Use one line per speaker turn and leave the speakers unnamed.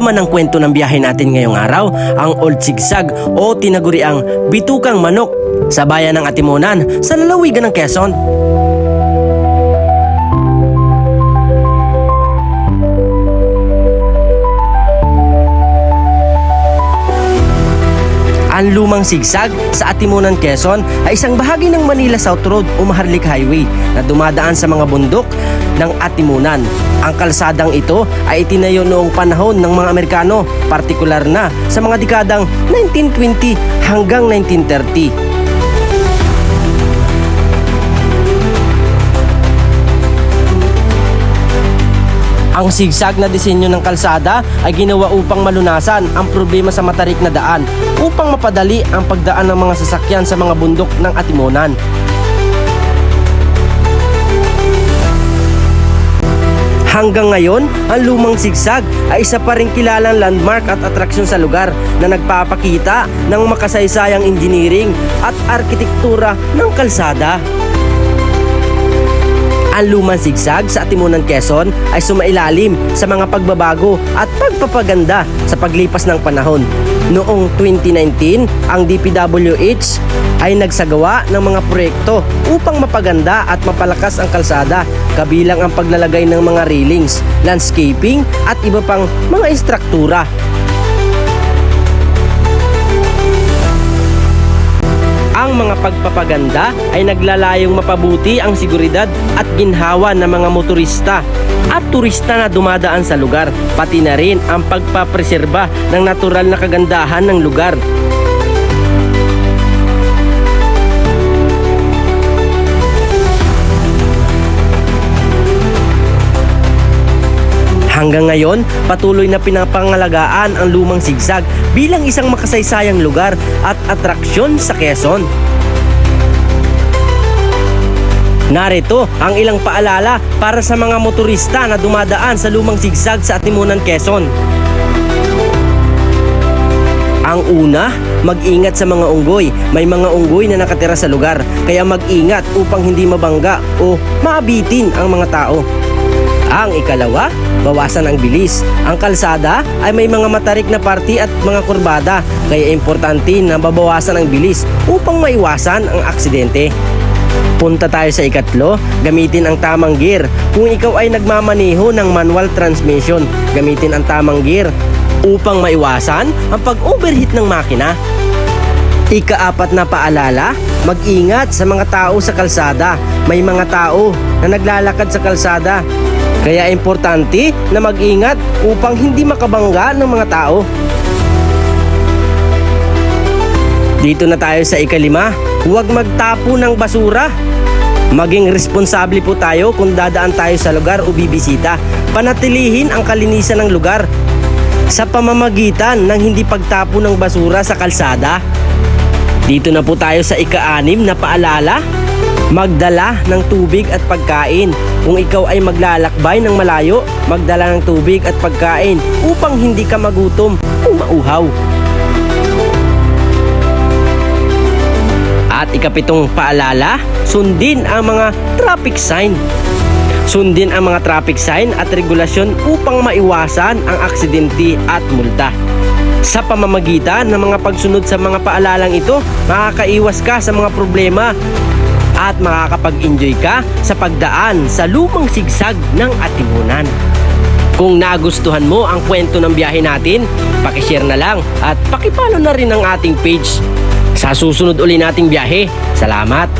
laman ng kwento ng biyahe natin ngayong araw, ang Old Sigsag o tinaguriang Bitukang Manok sa bayan ng Atimonan sa lalawigan ng Quezon. Ang lumang sigsag sa Atimunan, Quezon ay isang bahagi ng Manila South Road o Maharlik Highway na dumadaan sa mga bundok ng Atimunan. Ang kalsadang ito ay itinayo noong panahon ng mga Amerikano, partikular na sa mga dekadang 1920 hanggang 1930. Ang sigsag na disenyo ng kalsada ay ginawa upang malunasan ang problema sa matarik na daan upang mapadali ang pagdaan ng mga sasakyan sa mga bundok ng Atimonan. Hanggang ngayon, ang lumang sigsag ay isa pa rin kilalang landmark at atraksyon sa lugar na nagpapakita ng makasaysayang engineering at arkitektura ng kalsada. Ang lumang sigsag sa Atimunan Quezon ay sumailalim sa mga pagbabago at pagpapaganda sa paglipas ng panahon. Noong 2019, ang DPWH ay nagsagawa ng mga proyekto upang mapaganda at mapalakas ang kalsada kabilang ang paglalagay ng mga railings, landscaping at iba pang mga istruktura pagpapaganda ay naglalayong mapabuti ang seguridad at ginhawa ng mga motorista at turista na dumadaan sa lugar, pati na rin ang pagpapreserba ng natural na kagandahan ng lugar. Hanggang ngayon, patuloy na pinapangalagaan ang lumang sigsag bilang isang makasaysayang lugar at atraksyon sa Quezon. Narito ang ilang paalala para sa mga motorista na dumadaan sa lumang sigsag sa Atimunan, Quezon. Ang una, mag-ingat sa mga unggoy. May mga unggoy na nakatira sa lugar, kaya mag-ingat upang hindi mabangga o maabitin ang mga tao. Ang ikalawa, bawasan ang bilis. Ang kalsada ay may mga matarik na party at mga kurbada, kaya importante na babawasan ang bilis upang maiwasan ang aksidente. Punta tayo sa ikatlo, gamitin ang tamang gear. Kung ikaw ay nagmamaneho ng manual transmission, gamitin ang tamang gear upang maiwasan ang pag-overheat ng makina. Ikaapat na paalala, mag-ingat sa mga tao sa kalsada. May mga tao na naglalakad sa kalsada. Kaya importante na mag-ingat upang hindi makabangga ng mga tao. Dito na tayo sa ikalima, huwag magtapo ng basura. Maging responsable po tayo kung dadaan tayo sa lugar o bibisita. Panatilihin ang kalinisan ng lugar sa pamamagitan ng hindi pagtapo ng basura sa kalsada. Dito na po tayo sa ika-anim na paalala. Magdala ng tubig at pagkain. Kung ikaw ay maglalakbay ng malayo, magdala ng tubig at pagkain upang hindi ka magutom o mauhaw. At ikapitong paalala, sundin ang mga traffic sign. Sundin ang mga traffic sign at regulasyon upang maiwasan ang aksidente at multa. Sa pamamagitan ng mga pagsunod sa mga paalalang ito, makakaiwas ka sa mga problema at makakapag-enjoy ka sa pagdaan sa lumang sigsag ng Atimunan. Kung nagustuhan mo ang kwento ng biyahe natin, pakishare na lang at pakipalo na rin ang ating page. Sa susunod uli nating biyahe, salamat!